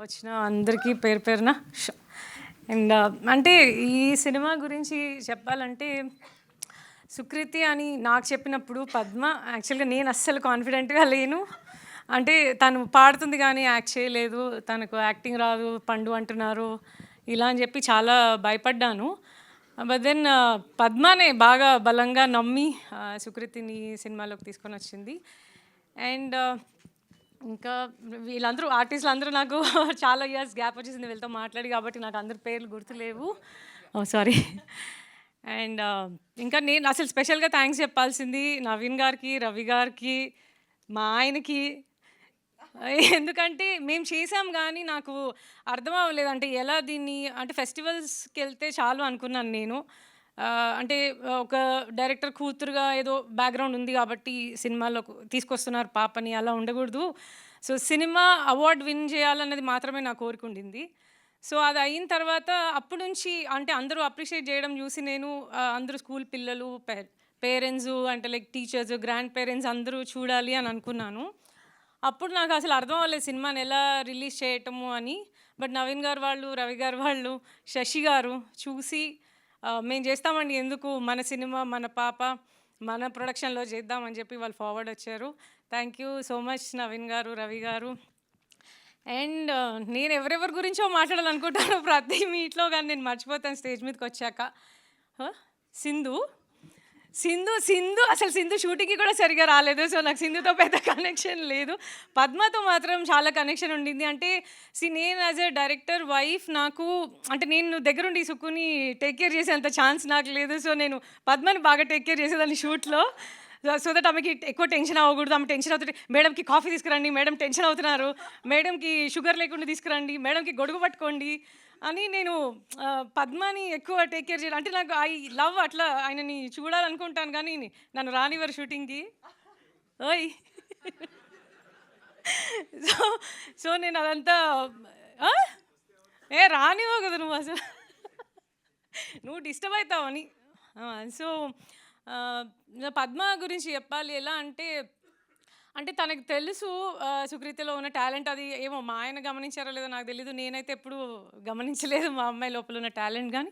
వచ్చిన అందరికీ పేరు పేరున అండ్ అంటే ఈ సినిమా గురించి చెప్పాలంటే సుకృతి అని నాకు చెప్పినప్పుడు పద్మ యాక్చువల్గా నేను అస్సలు కాన్ఫిడెంట్గా లేను. అంటే తను పాడుతుంది కానీ యాక్ట్ చేయలేదు తనకు యాక్టింగ్ రాదు పండు అంటున్నారు ఇలా అని చెప్పి చాలా భయపడ్డాను. బట్ దెన్ పద్మనే బాగా బలంగా నమ్మి సుకృతిని సినిమాలోకి తీసుకొని వచ్చింది. అండ్ ఇంకా వీళ్ళందరూ ఆర్టిస్టులు అందరూ నాకు చాలా ఇయర్స్ గ్యాప్ వచ్చేసింది వీళ్ళతో మాట్లాడి కాబట్టి నాకు అందరి పేర్లు గుర్తులేవు. సారీ అండ్ uh, ఇంకా నేను అసలు స్పెషల్గా థ్యాంక్స్ చెప్పాల్సింది నవీన్ గారికి రవి గారికి మా ఆయనకి. ఎందుకంటే మేము చేసాం కానీ నాకు అర్థం అవ్వలేదు. అంటే ఎలా దీన్ని అంటే ఫెస్టివల్స్కి వెళ్తే చాలు అనుకున్నాను నేను. అంటే ఒక డైరెక్టర్ కూతురుగా ఏదో బ్యాక్గ్రౌండ్ ఉంది కాబట్టి సినిమాలో తీసుకొస్తున్నారు పాపని అలా ఉండకూడదు. సో సినిమా అవార్డ్ విన్ చేయాలన్నది మాత్రమే నా కోరిక ఉండింది. సో అది అయిన తర్వాత అప్పటి నుంచి అంటే అందరూ అప్రిషియేట్ చేయడం చూసి నేను అందరూ స్కూల్ పిల్లలు పేరెంట్స్ అంటే లైక్ టీచర్స్ గ్రాండ్ పేరెంట్స్ అందరూ చూడాలి అని అనుకున్నాను. అప్పుడు నాకు అసలు అర్థం అవ్వలేదు సినిమాని ఎలా రిలీజ్ చేయటము అని. బట్ నవీన్ గారు వాళ్ళు రవి గారు వాళ్ళు శశి గారు చూసి మేము చేస్తామండి. ఎందుకు? మన సినిమా మన పాప మన ప్రొడక్షన్లో చేద్దామని చెప్పి వాళ్ళు ఫార్వర్డ్ వచ్చారు. Thank you so much Naveen garu Ravi garu. And నేను ఎవరెవరి గురించో మాట్లాడాలనుకుంటాను ప్రతి మీట్లో కానీ నేను మర్చిపోతాను స్టేజ్ మీదకి వచ్చాక. సింధు? సింధు సింధు అసలు సింధు షూటింగ్కి కూడా సరిగా రాలేదు. సో నాకు సింధుతో పెద్ద కనెక్షన్ లేదు. పద్మతో మాత్రం చాలా కనెక్షన్ ఉండింది. అంటే సి నేను యాజ్ ఎ డైరెక్టర్ వైఫ్ నాకు అంటే నేను దగ్గరుండి సుక్కుని టేక్ కేర్ చేసేంత ఛాన్స్ నాకు లేదు. సో నేను పద్మని బాగా టేక్ కేర్ చేసేదాన్ని షూట్లో. సో దట్ ఆమెకి ఎక్కువ టెన్షన్ అవ్వకూడదు. ఆమె టెన్షన్ అవుతుంది మేడంకి కాఫీ తీసుకురండి. మేడం టెన్షన్ అవుతున్నారు. మేడంకి షుగర్ లేకుండా తీసుకురండి. మేడంకి గొడుగు పట్టుకోండి. అని నేను పద్మాని ఎక్కువ టేక్ కేర్ చేయాలి అంటే నాకు ఐ లవ్ అట్లా ఆయనని చూడాలనుకుంటాను కానీ నన్ను రానివ్వరు షూటింగ్కి. ఓయ్. సో సో నేను అదంతా ఆ? ఏ రానివ్వ కదా నువ్వు అసలు. నువ్వు డిస్టర్బ్ అవుతావని. సో పద్మ గురించి చెప్పాలి ఎలా అంటే అంటే తనకు తెలుసు సుకృతిలో ఉన్న టాలెంట్ అది ఏమో మా ఆయన గమనించారో లేదో నాకు తెలీదు. నేనైతే ఎప్పుడు గమనించలేదు మా అమ్మాయి లోపల ఉన్న టాలెంట్ కానీ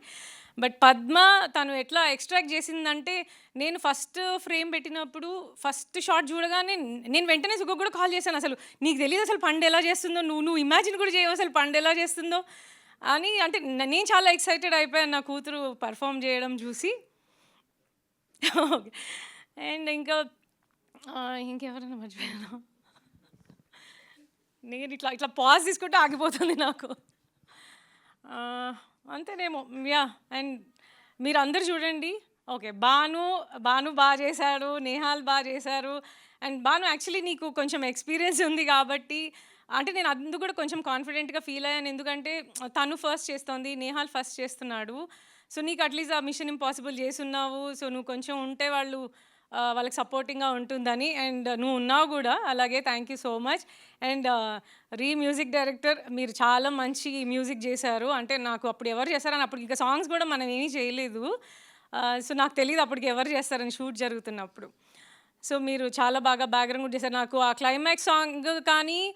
బట్ పద్మ తను ఎట్లా ఎక్స్ట్రాక్ట్ చేసిందంటే నేను ఫస్ట్ ఫ్రేమ్ పెట్టినప్పుడు ఫస్ట్ షాట్ చూడగానే నేను వెంటనే సుఖ కూడా కాల్ చేశాను. అసలు నీకు తెలియదు అసలు పండు ఎలా చేస్తుందో నువ్వు నువ్వు ఇమాజిన్ కూడా చేయవు అసలు పండు ఎలా చేస్తుందో అని అంటే నేను చాలా ఎక్సైటెడ్ అయిపోయాను నా కూతురు పర్ఫామ్ చేయడం చూసి. అండ్ ఇంకా ఇంకెవరైనా మర్చిపోయాను నేను ఇట్లా ఇట్లా పాజ్ తీసుకుంటే ఆగిపోతుంది నాకు. అంతేనేమో. యా అండ్ మీరు అందరు చూడండి. ఓకే బాను బాను బాగా చేశాడు నేహాల్ బాగా చేశారు. అండ్ బాను యాక్చువల్లీ నీకు కొంచెం ఎక్స్పీరియన్స్ ఉంది కాబట్టి అంటే నేను అందుకు కూడా కొంచెం కాన్ఫిడెంట్గా ఫీల్ అయ్యాను. ఎందుకంటే తను ఫస్ట్ చేస్తోంది నేహాల్ ఫస్ట్ చేస్తున్నాడు. సో నీకు అట్లీస్ట్ ఆ మిషన్ ఇంపాసిబుల్ చేస్తున్నావు సో నువ్వు కొంచెం ఉంటే వాళ్ళు వాళ్ళకి సపోర్టింగ్గా ఉంటుందని. అండ్ నువ్వు ఉన్నావు కూడా అలాగే thank you so much and re music director మీరు చాలా మంచి మ్యూజిక్ చేశారు. అంటే నాకు అప్పుడు ఎవరు చేశారని అప్పుడు ఇంకా సాంగ్స్ కూడా మనం ఏమీ చేయలేదు. సో నాకు తెలియదు అప్పటికి ఎవరు చేస్తారని షూట్ జరుగుతున్నప్పుడు. సో మీరు చాలా బాగా బ్యాక్గ్రౌండ్ కూడా చేశారు. నాకు ఆ క్లైమాక్స్ సాంగ్ కానీ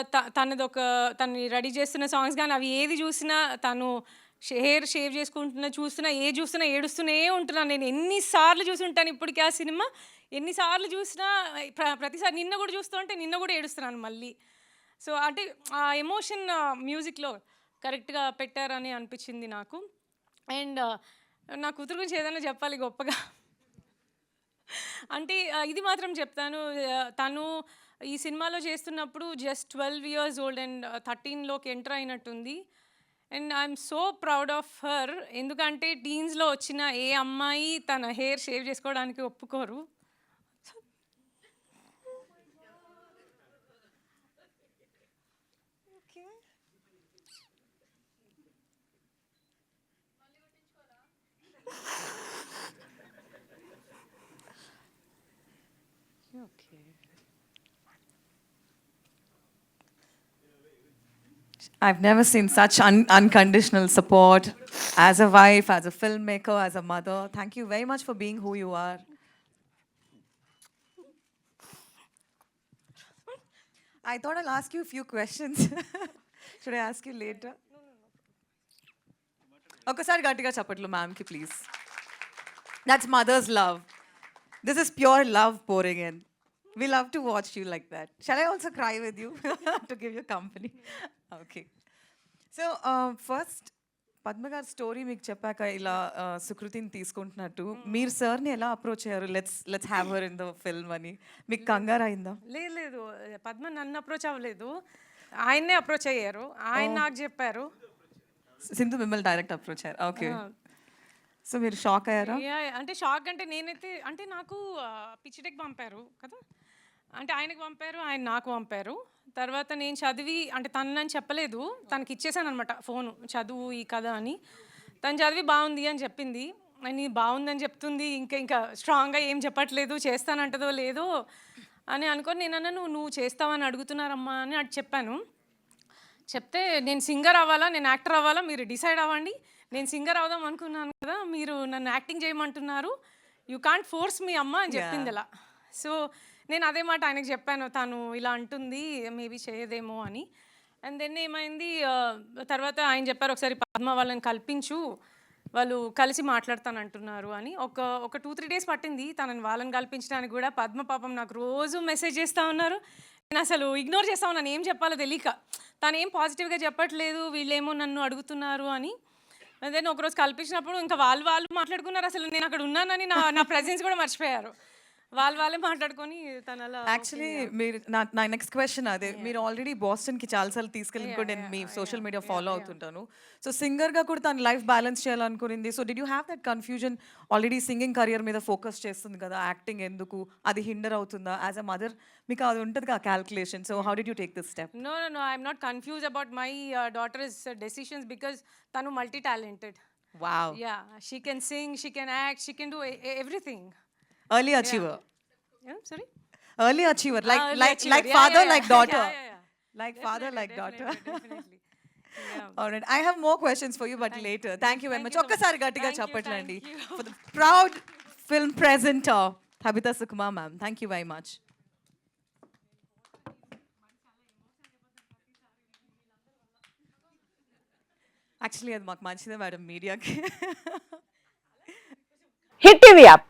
త- తనది ఒక తను రెడీ చేస్తున్న సాంగ్స్ కానీ అవి ఏది చూసినా తను హెయిర్ షేవ్ చేసుకుంటున్నా చూస్తున్నా ఏ చూస్తున్నా ఏడుస్తూనే ఉంటున్నాను నేను ఎన్నిసార్లు చూసి ఉంటాను ఇప్పటికీ ఆ సినిమా. ఎన్నిసార్లు చూసినా ప్ర- ప్రతిసారి నిన్న కూడా చూస్తుంటే నిన్న కూడా ఏడుస్తున్నాను మళ్ళీ. సో అంటే ఆ ఎమోషన్ మ్యూజిక్లో కరెక్ట్గా పెట్టారని అనిపించింది నాకు. అండ్ నా కూతురు గురించి ఏదైనా చెప్పాలి గొప్పగా? అంటే ఇది మాత్రం చెప్తాను. తను ఈ సినిమాలో చేస్తున్నప్పుడు just twelve years old and థర్టీన్లోకి enter అయినట్టుంది. And I'm so proud of her ఎందుకంటే టీన్స్లో వచ్చిన ఏ అమ్మాయి తన హెయిర్ షేవ్ చేసుకోవడానికి ఒప్పుకోరు. Okay I've never seen such un- unconditional support as a wife, as a filmmaker, as a mother. Thank you very much for being who you are. I thought I'll ask you a few questions. Should I ask you later ఒకసారి గట్టిగా చెప్పట్లు మ్యామ్కి please that's mother's love this is pure love pouring in We love to watch you like that shall I also cry with you to give you company okay so first Padma గారి story మీకు చెప్పాక ఇలా uh, సుకృతిని తీసుకుంటున్నట్టు. మీరు సార్ని ఎలా approach అయ్యారు? Let's let's have her in the film అని. మీకు కంగారు అయిందా? లేదు లేదు. పద్మ నన్ను అప్రోచ్ అవ్వలేదు. ఆయన్నే అప్రోచ్ అయ్యారు. ఆయన నాకు చెప్పారు. సింధు మిమ్మల్ని డైరెక్ట్ అప్రోచ్ అయ్యారు. ఓకే సో మీరు షాక్ అయ్యారా? అంటే షాక్ అంటే నేనైతే అంటే నాకు పిచ్చిటెక్ పంపారు కదా. అంటే ఆయనకు పంపారు ఆయన నాకు పంపారు. తర్వాత నేను చదివి అంటే తను నన్ను చెప్పలేదు. తనకి ఇచ్చేసాను అనమాట ఫోను చదువు ఈ కథ అని. తను చదివి బాగుంది అని చెప్పింది. అని బాగుందని చెప్తుంది ఇంకా ఇంకా స్ట్రాంగ్గా ఏం చెప్పట్లేదు చేస్తానంటదో లేదో అని అనుకొని నేను అన్నా నువ్వు నువ్వు చేస్తావని అడుగుతున్నారమ్మా అని అటు చెప్పాను. చెప్తే నేను సింగర్ అవ్వాలా నేను యాక్టర్ అవ్వాలా మీరు డిసైడ్ అవ్వండి. నేను సింగర్ అవుదాం అనుకున్నాను కదా మీరు నన్ను యాక్టింగ్ చేయమంటున్నారు. యూ కాంట్ ఫోర్స్ మీ అమ్మ అని చెప్పింది ఇలా సో నేను అదే మాట ఆయనకు చెప్పాను. తను ఇలా అంటుంది మేబీ చేయదేమో అని. అండ్ దెన్ ఏమైంది తర్వాత ఆయన చెప్పారు ఒకసారి పద్మ వాళ్ళని కల్పించు వాళ్ళు కలిసి మాట్లాడతానంటున్నారు అని. ఒక ఒక టూ త్రీ డేస్ పట్టింది తనని వాళ్ళని కల్పించడానికి కూడా. పద్మ పాపం నాకు రోజు మెసేజ్ చేస్తూ ఉన్నారు. నేను అసలు ఇగ్నోర్ చేస్తా ఉన్నాను ఏం చెప్పాలో తెలియక. తను ఏం పాజిటివ్గా చెప్పట్లేదు వీళ్ళేమో నన్ను అడుగుతున్నారు అని. దెన్ ఒకరోజు కల్పించినప్పుడు ఇంకా వాళ్ళు వాళ్ళు మాట్లాడుకున్నారు. అసలు నేను అక్కడ ఉన్నానని నా నా ప్రెజెన్స్ కూడా మర్చిపోయారు. వాళ్ళు వాళ్ళే మాట్లాడుకొని తను అలా యాక్చువల్లీ మీరు నా నా నెక్స్ట్ క్వశ్చన్ అదే. మీరు ఆల్రెడీ బాస్టన్కి చాలాసార్లు తీసుకెళ్ళి కూడా నేను మీ సోషల్ మీడియా ఫాలో అవుతుంటాను. సో సింగర్గా కూడా తను life balance చేయాలనుకునింది. So did you have that confusion already singing career మీద ఫోకస్ చేస్తుంది కదా. యాక్టింగ్ ఎందుకు? అది హిండర్ అవుతుందా? యాజ్ అ మదర్ మీకు అది ఉంటుంది కదా calculation so how did you take this step no no no I'm not confuse about my daughter's decisions because తను multi talented wow yeah she can sing she can act she can do everything Early achiever sorry early achiever like early like achiever. Like Yeah, father yeah, like yeah. Daughter Yeah, yeah, yeah. Like father like daughter definitely. Yeah. All right. I have more questions for you, but later. Thank you very much. you so much. ఒక్కసారి గట్టిగా Thank you, చెప్పట్లండి thank you. for the proud film presenter, Habita Sukma ma'am. Thank you very much. Actually అది మాకు మంచిదే madam మీడియాకి hit TV app